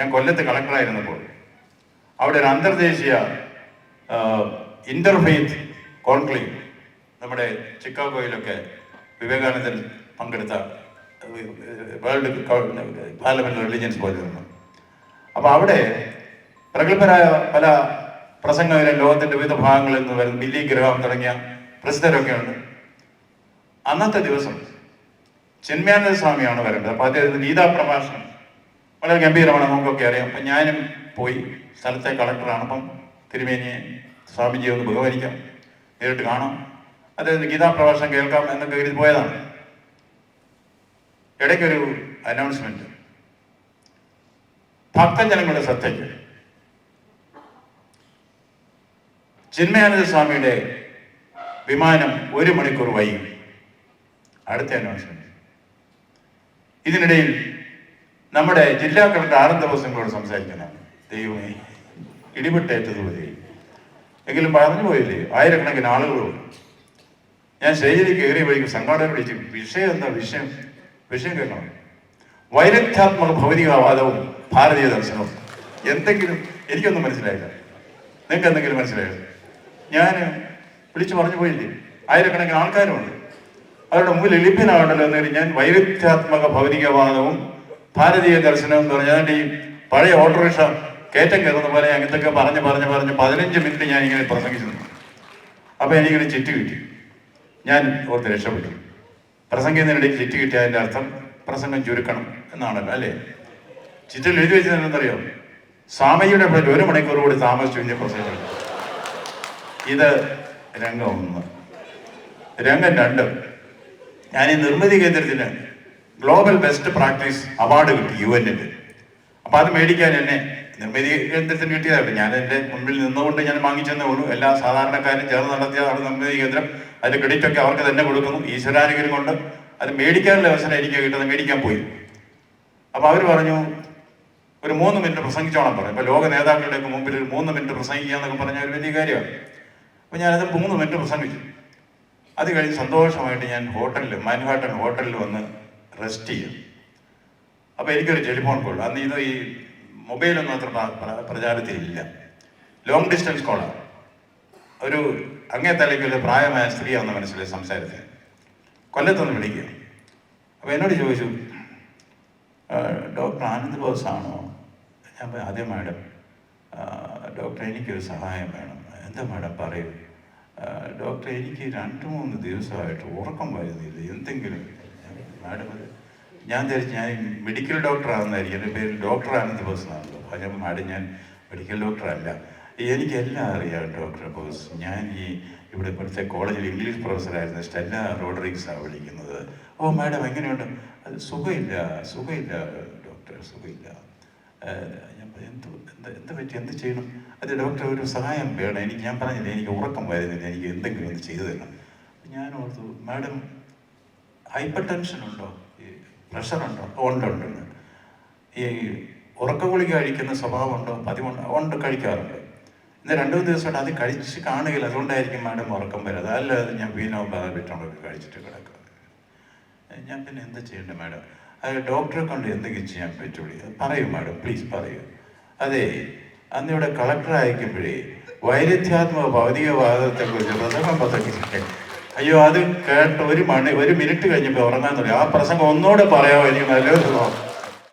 ഞാൻ കൊല്ലത്ത് കളക്ടറായിരുന്നപ്പോൾ. അവിടെ ഒരു അന്തർദേശീയ ഇന്റർഫെയ്ത്ത് കോൺക്ലേവ് നമ്മുടെ ചിക്കാഗോയിലൊക്കെ വിവേകാനന്ദൻ പങ്കെടുത്ത വേൾഡ് പാർലമെന്റ് റിലീജിയൻസ് പോലെ ഇരുന്നു അപ്പോൾ അവിടെ പ്രഗത്ഭരായ പല പ്രസംഗകരും ലോകത്തിന്റെ വിവിധ ഭാഗങ്ങളിൽ നിന്ന് വരുന്ന ബില്ലി ഗ്രഹാം തുടങ്ങിയ പ്രസിദ്ധരൊക്കെ ഉണ്ട് അന്നത്തെ ദിവസം ചിന്മയാനന്ദ സ്വാമിയാണ് വരേണ്ടത്. അപ്പോൾ അദ്ദേഹത്തിന് ഗീതാ പ്രഭാഷണം വളരെ ഗംഭീരമാണ് നമുക്കൊക്കെ അറിയാം. അപ്പം ഞാനും പോയി സ്ഥലത്തെ കളക്ടറാണ്. അപ്പം തിരുമേനിയെ സ്വാമിജിയെ ഒന്ന് ബഹുമാനിക്കാം. നേരിട്ട് കാണാം. അദ്ദേഹത്തിന് ഗീതാ പ്രഭാഷണം കേൾക്കാം എന്നൊക്കെ കരുതി പോയതാണ്. ഇടയ്ക്കൊരു അനൗൺസ്മെന്റ് ഭക്തജനങ്ങളുടെ ശ്രദ്ധയ്ക്ക്. ചിന്മയാനന്ദ സ്വാമിയുടെ വിമാനം ഒരു മണിക്കൂർ വൈകി. അടുത്ത അനൗൺസ്മെന്റ് ഇതിനിടയിൽ നമ്മുടെ ജില്ലാ കളക്ടർ ആനന്ദ ദിവസങ്ങളോട് സംസാരിക്കണം ദൈവമേ ഇടിപെട്ടേറ്റതുപോലെ എങ്കിലും പറഞ്ഞു പോയില്ലേ ആയിരക്കണക്കിന് ആളുകളുണ്ട് ഞാൻ സ്റ്റേജിലേക്ക് കയറി വഴിക്ക് സംഘാടകർ വിളിച്ചു വിഷയം എന്താ? വിഷയം വിഷയം കേൾക്കണം. വൈരുദ്ധ്യാത്മക ഭൗതികവാദവും ഭാരതീയ ദർശനവും. എന്തെങ്കിലും എനിക്കൊന്നും മനസ്സിലായില്ല. നിങ്ങൾക്ക് എന്തെങ്കിലും മനസ്സിലായോ? ഞാൻ വിളിച്ചു പറഞ്ഞു പോയില്ലേ ആയിരക്കണക്കിന് ആൾക്കാരുമുണ്ട്. അവരുടെ മുമ്പിൽ എളിപ്പനാകണ്ടല്ലോ എന്ന് കഴിഞ്ഞാൽ ഞാൻ വൈരുദ്ധ്യാത്മക ഭൗതികവാദവും ഭാരതീയ ദർശനം എന്ന് പറഞ്ഞാൽ ഈ പഴയ ഓട്ടോറിക്ഷ കയറ്റം കയറുന്ന പോലെ അങ്ങനത്തൊക്കെ പറഞ്ഞ് പറഞ്ഞ് പറഞ്ഞ് പതിനഞ്ച് മിനിറ്റ് ഞാൻ ഇങ്ങനെ പ്രസംഗിച്ചു നിന്നു. അപ്പോൾ എനിക്കൊരു ചിറ്റ് കിട്ടി. ഞാൻ ഓർത്ത് രക്ഷപ്പെട്ടു. പ്രസംഗിക്കുന്നതിനിടയിൽ ചിറ്റ് കിട്ടിയ അതിന്റെ അർത്ഥം പ്രസംഗം ചുരുക്കണം എന്നാണല്ലോ അല്ലേ? ചിറ്റിൽ എഴുതി വെച്ചത് എന്തറിയോ സ്വാമിയുടെ പേരിൽ ഒരു മണിക്കൂർ കൂടി താമസിച്ചു കഴിഞ്ഞ പ്രസംഗം ഇത് രംഗം ഒന്ന്. രംഗം രണ്ട്. ഞാൻ ഈ നിർമ്മിതി കേന്ദ്രത്തിന് ഗ്ലോബൽ ബെസ്റ്റ് പ്രാക്ടീസ് അവാർഡ് കിട്ടി യു എന്നിന്റെ അപ്പൊ അത് മേടിക്കാൻ എന്നെ നിർമ്മിതി കേന്ദ്രത്തിന് കിട്ടിയതായിട്ട് ഞാൻ എന്റെ മുമ്പിൽ നിന്നുകൊണ്ട് ഞാൻ വാങ്ങിച്ചെന്നേ ഉള്ളൂ. എല്ലാ സാധാരണക്കാരും ചേർന്ന് നടത്തിയതാണ് നിർമ്മിതി കേന്ദ്രം അതിന്റെ ക്രെഡിറ്റ് ഒക്കെ അവർക്ക് തന്നെ കൊടുക്കുന്നു. ഈശ്വരാനുഗ്രഹം കൊണ്ട് അത് മേടിക്കാനുള്ള അവസരം എനിക്ക് കിട്ടുന്നത് മേടിക്കാൻ പോയി. അപ്പൊ അവർ പറഞ്ഞു ഒരു മൂന്ന് മിനിറ്റ് പ്രസംഗിച്ചോണം പറഞ്ഞു. ഇപ്പൊ ലോക നേതാക്കളുടെ ഒക്കെ മുമ്പിൽ ഒരു മൂന്ന് മിനിറ്റ് പ്രസംഗിക്കുക എന്നൊക്കെ പറഞ്ഞ ഒരു വലിയ കാര്യമാണ്. അപ്പൊ ഞാനത് മൂന്ന് മിനിറ്റ് പ്രസംഗിച്ചു. അത് കഴിഞ്ഞ് സന്തോഷമായിട്ട് ഞാൻ ഹോട്ടലിൽ മാൻഹാട്ടൻ ഹോട്ടലിൽ വന്ന് റെസ്റ്റ് ചെയ്യും. അപ്പോൾ എനിക്കൊരു ടെലിഫോൺ കോൾ. അന്ന് ഇത് ഈ മൊബൈലൊന്നും അത്ര പ്ര- പ്ര- പ്രചാരത്തിലില്ല. ലോങ് ഡിസ്റ്റൻസ് കോളാണ് ഒരു അങ്ങേ തലയ്ക്കുള്ള പ്രായമായ സ്ത്രീയാണെന്ന് മനസ്സിലായി സംസാരത്തിൽ കൊല്ലത്തൊന്ന് വിളിക്കുക. അപ്പോൾ എന്നോട് ചോദിച്ചു ഡോക്ടർ ആനന്ദ് ബോസ് ആണോ? ഞാൻ അതെ മാഡം. ഡോക്ടർ എനിക്കൊരു സഹായം വേണം. എന്താ മാഡം? പറയൂ. ഡോക്ടർ എനിക്ക് രണ്ട് മൂന്ന് ദിവസമായിട്ട് ഉറക്കം വരുന്നില്ല. എന്തെങ്കിലും മാഡം ഞാൻ ധരിച്ചു ഞാൻ മെഡിക്കൽ ഡോക്ടർ ആണെന്നായിരിക്കും. എന്റെ പേര് ഡോക്ടർ ആനന്ദ് ബോസ് എന്നാണല്ലോ മാഡം ഞാൻ മെഡിക്കൽ ഡോക്ടറല്ല എനിക്കെല്ലാം അറിയാം ഡോക്ടർ ബോസ് ഞാൻ ഈ ഇവിടെ ഇപ്പോഴത്തെ കോളേജിൽ ഇംഗ്ലീഷ് പ്രൊഫസറായിരുന്ന സ്റ്റെല്ല റോഡറിക്സാണ് വിളിക്കുന്നത്. ഓ മാഡം എങ്ങനെയുണ്ട്? അത് സുഖമില്ല സുഖമില്ല ഡോക്ടർ സുഖമില്ല. ഞാൻ എന്ത് എന്ത് എന്താ പറ്റി? എന്ത് ചെയ്യണം? അത് ഡോക്ടർ ഒരു സഹായം വേണം. എനിക്ക് ഞാൻ പറഞ്ഞില്ല എനിക്ക് ഉറക്കം വരുന്നില്ല. എനിക്ക് എന്തെങ്കിലും ഒന്ന് ചെയ്തു തരണം. ഞാൻ ഓർത്തു മാഡം ഹൈപ്പർ ടെൻഷൻ ഉണ്ടോ? ഈ പ്രഷർ ഉണ്ടോ? ഉണ്ട് ഉണ്ട്. ഈ ഉറക്ക ഗുളിക കഴിക്കുന്ന സ്വഭാവം ഉണ്ടോ പതിവുണ്ടോ? ഉണ്ട് കഴിക്കാറുണ്ട്. ഇന്ന് രണ്ടു മൂന്ന് ദിവസമായിട്ട് അത് കഴിച്ച് കാണുകയില്ല. അതുകൊണ്ടായിരിക്കും മാഡം ഉറക്കം വരാതെ അല്ലാതെ ഞാൻ വീനോ ബാധപിറ്റുണ്ടൊക്കെ കഴിച്ചിട്ട് കിടക്കുക. ഞാൻ പിന്നെ എന്താ ചെയ്യേണ്ടത് മാഡം? അത് ഡോക്ടറെ കൊണ്ട് എന്തെങ്കിലും ചെയ്യാൻ പറ്റുള്ളൂ. പറയൂ മാഡം പ്ലീസ് പറയൂ. അതെ അന്ന് ഇവിടെ കളക്ടർ അയക്കുമ്പോഴേ വൈരുദ്ധ്യാത്മക ഭൗതികവാദത്തെ കുറിച്ച് പ്രസംഗം പ്രസംഗിച്ചിട്ട് അയ്യോ അത് കേട്ട് ഒരു മണി ഒരു മിനിറ്റ് കഴിഞ്ഞപ്പോൾ ഉറങ്ങാൻ തുടങ്ങി. ആ പ്രസംഗം ഒന്നുകൂടെ പറയാമോ എനിക്ക്? നല്ലൊരു